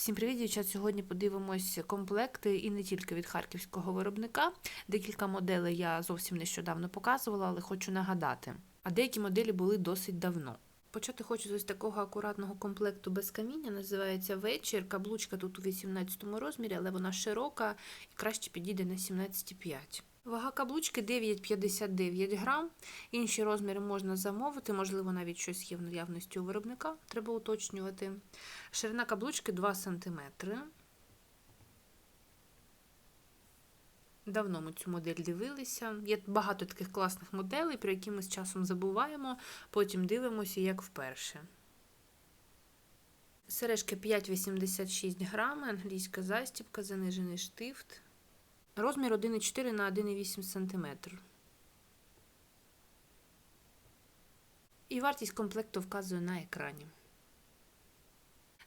Всім привіт, дівчат! Сьогодні подивимось комплекти і не тільки від харківського виробника. Декілька моделей я зовсім нещодавно показувала, але хочу нагадати. А деякі моделі були досить давно. Почати хочу з ось такого акуратного комплекту без каміння, називається вечір. Каблучка тут у 18 розмірі, але вона широка і краще підійде на 17,5. Вага каблучки 9,59 грам. Інші розміри можна замовити, можливо, навіть щось є в наявності у виробника, треба уточнювати. Ширина каблучки 2 см. Давно ми цю модель дивилися. Є багато таких класних моделей, про які ми з часом забуваємо, потім дивимося, як вперше. Сережки 5,86 грами, англійська застібка, занижений штифт. Розмір 1,4 на 1,8 см. І вартість комплекту вказує на екрані.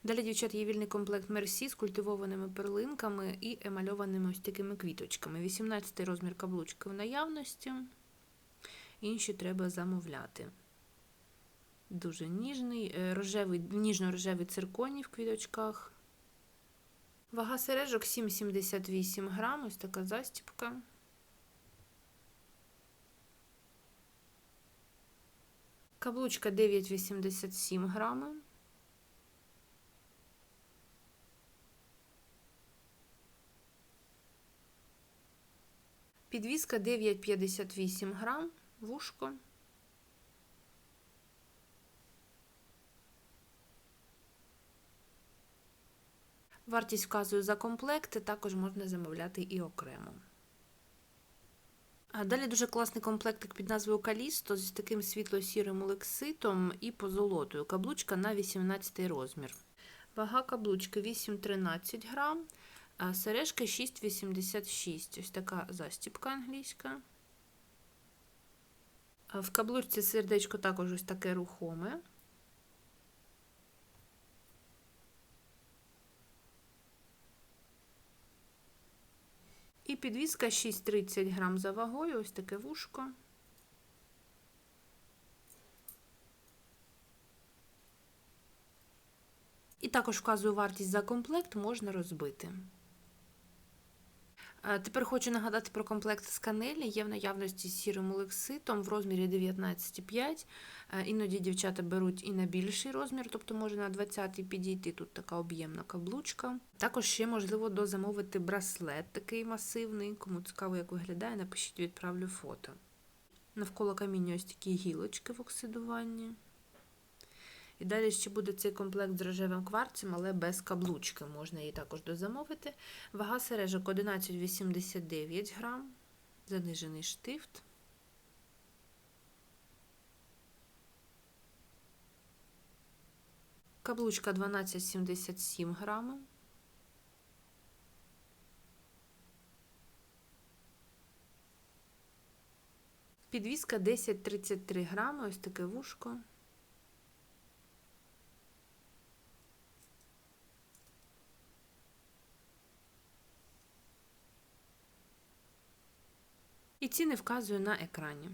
Далі, дівчат, є вільний комплект Мерсі з культивованими перлинками і емальованими ось такими квіточками. 18 розмір каблучки в наявності. Інші треба замовляти. Дуже ніжний, рожевий, ніжно-рожевий цирконій в квіточках. Вага сережок 7,78 грам, ось така застіпка. Каблучка 9,87 грами. Підвіска 9,58 грам, вушко. Вартість вказую за комплекти, також можна замовляти і окремо. Далі дуже класний комплектик під назвою Калісто з таким світло-сірим лекситом і позолотою. Каблучка на 18 розмір. Вага каблучки 8,13 грам, а сережки 6,86. Ось така застіпка англійська. В каблучці сердечко також ось таке рухоме. І підвіска 6,30 грам за вагою, ось таке вушко. І також вказую вартість за комплект, можна розбити. Тепер хочу нагадати про комплект з канелі. Є в наявності з сірим олекситом в розмірі 19,5. Іноді дівчата беруть і на більший розмір, тобто може на 20-й підійти. Тут така об'ємна каблучка. Також ще можливо дозамовити браслет такий масивний. Кому цікаво, як виглядає, напишіть, відправлю фото. Навколо каміння ось такі гілочки в оксидуванні. І далі ще буде цей комплект з рожевим кварцем, але без каблучки. Можна її також дозамовити. Вага сережок 11,89 грам, занижений штифт. Каблучка 12,77 грами. Підвіска 10,33 грами, ось таке вушко. Ціни вказую на екрані.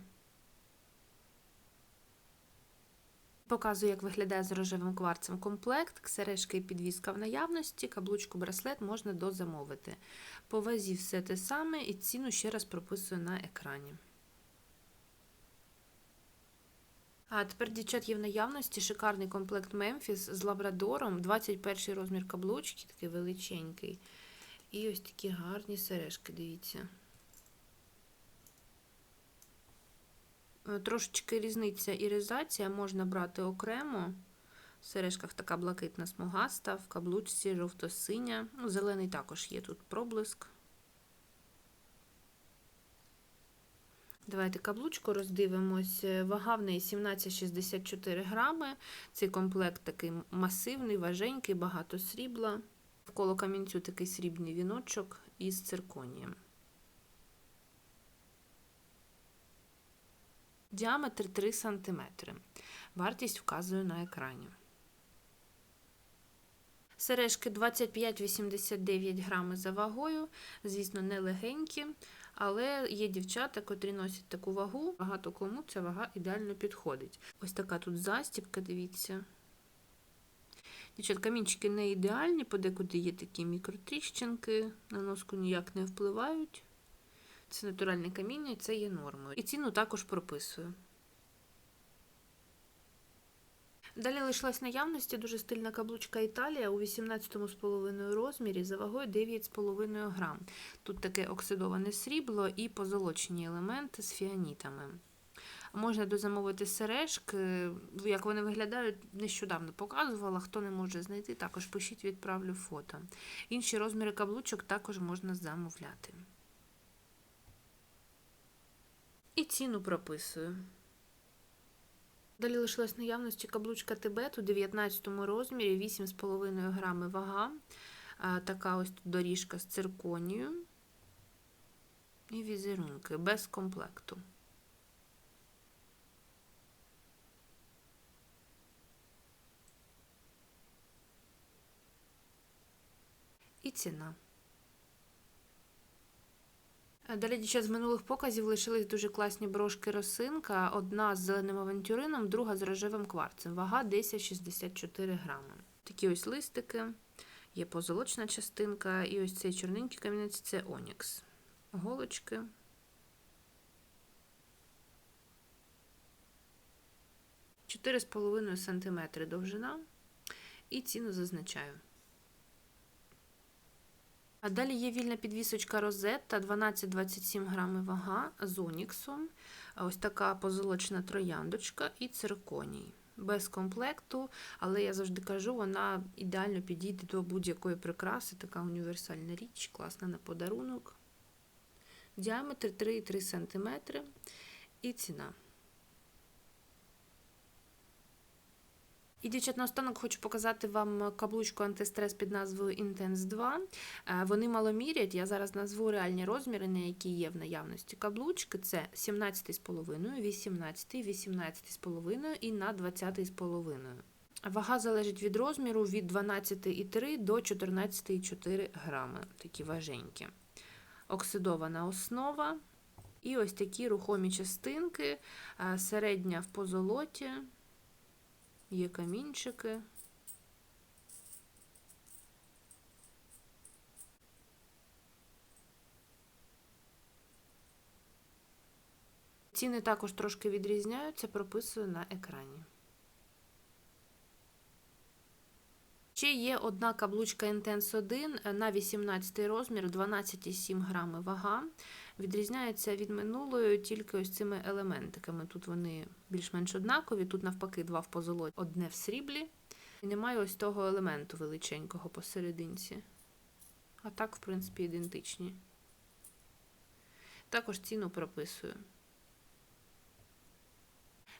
Показую, як виглядає з рожевим кварцем комплект, сережки і підвіска в наявності, каблучку браслет можна дозамовити. По вазі все те саме і ціну ще раз прописую на екрані. А тепер, дівчат, є в наявності шикарний комплект Мемфіс з лабрадором, 21 розмір каблучки, такий величенький. І ось такі гарні сережки, дивіться. Трошечки різниця іризація можна брати окремо. В сережках така блакитна смугаста, в каблучці жовто-синя. Ну, Зелений також є тут проблиск. Давайте каблучку роздивимось. Вага в неї 17,64 грами. Цей комплект такий масивний, важенький, багато срібла. Вколо камінцю такий срібний віночок із цирконієм. Діаметр 3 см. Вартість вказую на екрані. Сережки 25,89 грами за вагою. Звісно, не легенькі, але є дівчата, котрі носять таку вагу. Багато кому ця вага ідеально підходить. Ось така тут застібка, дивіться. Дівчат, камінчики не ідеальні, подекуди є такі мікротріщинки, на носку ніяк не впливають. Це натуральне каміння, і це є нормою. І ціну також прописую. Далі лишилась наявності дуже стильна каблучка Італія у 18,5 розмірі за вагою 9,5 грам. Тут таке оксидоване срібло і позолочені елементи з фіанітами. Можна дозамовити сережки. Як вони виглядають, нещодавно показувала. Хто не може знайти, також пишіть, відправлю фото. Інші розміри каблучок також можна замовляти. І ціну прописую. Далі лишилась наявності каблучка Тибет у 19 розмірі, 8,5 грами вага. Така ось тут доріжка з цирконію. І візерунки без комплекту. І ціна. Е, Далі дівчат з минулих показів лишились дуже класні брошки росинка. Одна з зеленим авантюрином, друга з рожевим кварцем. Вага 10,64 грами. Такі ось листики, є позолочна частинка, і ось цей чорненький камінець це Онікс. Голочки. Чотири з половиною сантиметри довжина. І ціну зазначаю. А далі є вільна підвісочка Розетта 12-27 грами вага з оніксом. Ось така позолочена трояндочка і цирконій. Без комплекту, але я завжди кажу, вона ідеально підійде до будь-якої прикраси. Така універсальна річ, класна на подарунок. Діаметр 3,3 см і ціна. І, дівчат, наостанок хочу показати вам каблучку антистрес під назвою Intense 2. Е, Вони маломірять, я зараз назву реальні розміри, на які є в наявності каблучки. Це 17,5, 18, 18,5 і на 20,5. Вага залежить від розміру від 12,3 до 14,4 грами. Такі важенькі. Оксидована основа. І ось такі рухомі частинки, е, середня в позолоті. Є камінчики. Ціни також трошки відрізняються, прописую на екрані. Ще є одна каблучка Intense 1 на 18 розмір, 12,7 грами вага. Відрізняється від минулої тільки ось цими елементиками. Тут вони більш-менш однакові, тут навпаки два в позолоті, одне в сріблі. І немає ось того елементу величенького посерединці. А так, в принципі, ідентичні. Також ціну прописую.